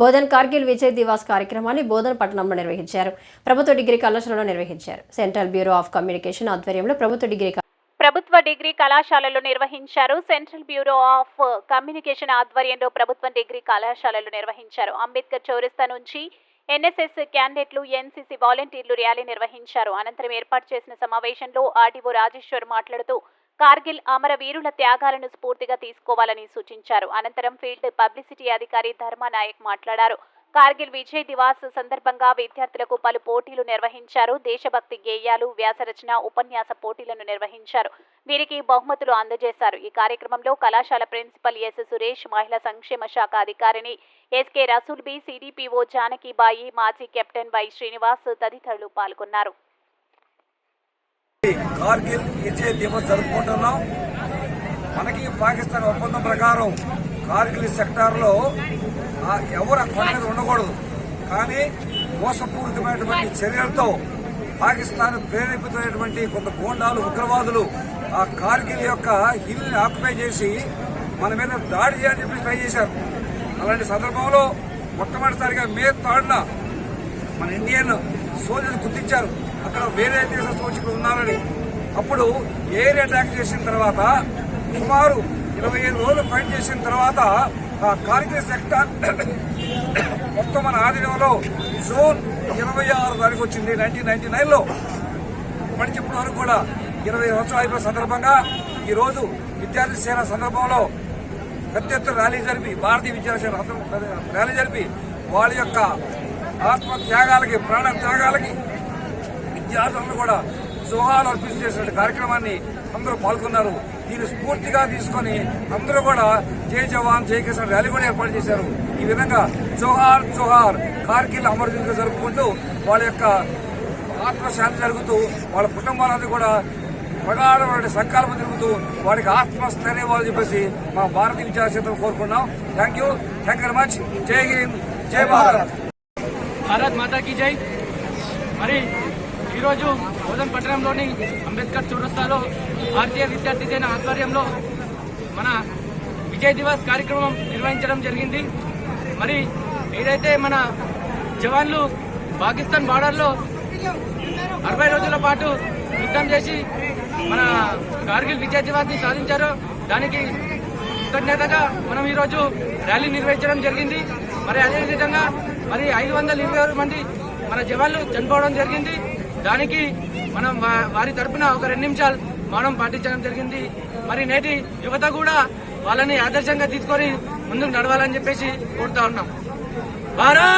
బోధన్ కార్గిల్ విజయ్ దివాస్ కార్యక్రమాన్ని బోధన్ పట్టణంలో నిర్వహించారు. ప్రభుత్వ డిగ్రీ కళాశాలలో నిర్వహించారు. సెంట్రల్ బ్యూరో ఆఫ్ కమ్యూనికేషన్ ఆధ్వర్యంలో ప్రభుత్వ డిగ్రీ ప్రభుత్వ డిగ్రీ కళాశాలలో నిర్వహించారు. సెంట్రల్ బ్యూరో ఆఫ్ కమ్యూనికేషన్ ఆధ్వర్యంలో ప్రభుత్వ డిగ్రీ కళాశాలలో నిర్వహించారు. అంబేద్కర్ చౌరస్తా నుంచి ఎన్ఎస్ఎస్ క్యాండిడేట్లు ఎన్సీసీ వాలంటీర్లు ర్యాలీ నిర్వహించారు. అనంతరం ఏర్పాటు చేసిన సమావేశంలో ఆర్డీఓ రాజేశ్వర్ మాట్లాడుతూ కార్గిల్ అమరవీరుల త్యాగాలను స్ఫూర్తిగా తీసుకోవాలని సూచించారు. అనంతరం ఫీల్డ్ పబ్లిసిటీ అధికారి ధర్మానాయక్ మాట్లాడారు. కార్గిల్ విజయ్ దివాస్ సందర్భంగా విద్యార్థులకు పలు పోటీలు నిర్వహించారు. దేశభక్తి గేయాలు వ్యాసరచన ఉపన్యాస పోటీలను నిర్వహించారు. వీరికి బహుమతులు అందజేశారు. ఈ కార్యక్రమంలో కళాశాల ప్రిన్సిపల్ ఎస్ సురేష్ మహిళా సంక్షేమ శాఖ అధికారిని ఎస్కే రసూల్ బి సిడిపిఓ జానకిబాయి మాజీ కెప్టెన్ వై శ్రీనివాస్ తదితరులు పాల్గొన్నారు. కార్గిల్ విజయ్ దివస్ జరుపుకుంటున్నాం. మనకి పాకిస్తాన్ ఒప్పందం ప్రకారం కార్గిల్ సెక్టార్లో ఆ ఎవరు కొండ మీద ఉండకూడదు. కానీ మోసపూరితమైనటువంటి చర్యలతో పాకిస్తాన్ ప్రేరేపితమైనటువంటి కొంత గోండాలు ఉగ్రవాదులు ఆ కార్గిల్ యొక్క హిల్ని ఆక్యుపై చేసి మన మీద దాడి చేయాలని చెప్పి ట్రై చేశారు. అలాంటి సందర్భంలో మొట్టమొదటిసారిగా మే తాడున మన ఇండియన్ సోల్జర్స్ గుర్తించారు. అక్కడ వేరే దేశ సోచకులు ఉన్నారని. అప్పుడు ఎయిర్ అటాక్ చేసిన తర్వాత సుమారు ఇరవై ఐదు రోజులు ఫైట్ చేసిన తర్వాత కాంగ్రెస్ సెక్టార్ మొత్తం మన ఆధీనంలో జూన్ ఇరవై ఆరు తారీఖు వచ్చింది నైన్టీన్ నైన్టీ నైన్లో ఇప్పటికి ఇప్పటి వరకు కూడా ఇరవై సంవత్సరాలు అయిపోయిన సందర్భంగా ఈరోజు విద్యార్థి సేన సందర్భంలో పెద్ద ఎత్తున ర్యాలీ జరిపి భారతీయ విద్యాసేన ర్యాలీ జరిపి వాళ్ళ యొక్క ఆత్మ త్యాగాలకి ప్రాణ త్యాగాలకి విద్యార్థులను కూడా జోహాలు అర్పించి చేసిన కార్యక్రమాన్ని అందరూ పాల్గొన్నారు. దీన్ని స్ఫూర్తిగా తీసుకొని అందరూ కూడా జై జవాన్ జై కిసాన్ ర్యాలీ కూడా ఏర్పాటు చేశారు. ఈ విధంగా జోహార్ జోహార్ కార్గిల్ అమరజీవిగా జరుపుకుంటూ వాళ్ళ యొక్క ఆత్మశాంతి జరుగుతూ వాళ్ళ కుటుంబాలందరూ కూడా ప్రగాఢమైన సంకల్పం తిరుగుతూ వాడికి ఆత్మస్థైర్యం ఇవ్వాలని చెప్పేసి మా భారతీయ విద్యాశాఖ కోరుకున్నాం thank you thank very much Jai Hind. Jai Bharat. Bharat Mata key జై. మరి ఈరోజు బోధన్ పట్టణంలోని అంబేద్కర్ చౌరస్తాలో భారతీయ విద్యార్థి సేన ఆధ్వర్యంలో మన విజయ్ దివస్ కార్యక్రమం నిర్వహించడం జరిగింది. మరి ఏదైతే మన జవాన్లు పాకిస్తాన్ బార్డర్లో అరవై రోజుల పాటు యుద్ధం చేసి మన కార్గిల్ విజయ్ దివాస్ని సాధించారో దానికి కృతజ్ఞతగా మనం ఈరోజు ర్యాలీ నిర్వహించడం జరిగింది. మరి అదేవిధంగా మరి ఐదు వందల ఇరవై ఆరు మంది మన జవాన్లు చనిపోవడం జరిగింది. దానికి మనం వారి తరపున ఒక రెండు నిమిషాలు మౌనం పాటించడం జరిగింది. మరి నేటి యువత కూడా వాళ్ళని ఆదర్శంగా తీసుకొని ముందుకు నడవాలని చెప్పేసి కోరుతా ఉన్నాం. భారత్!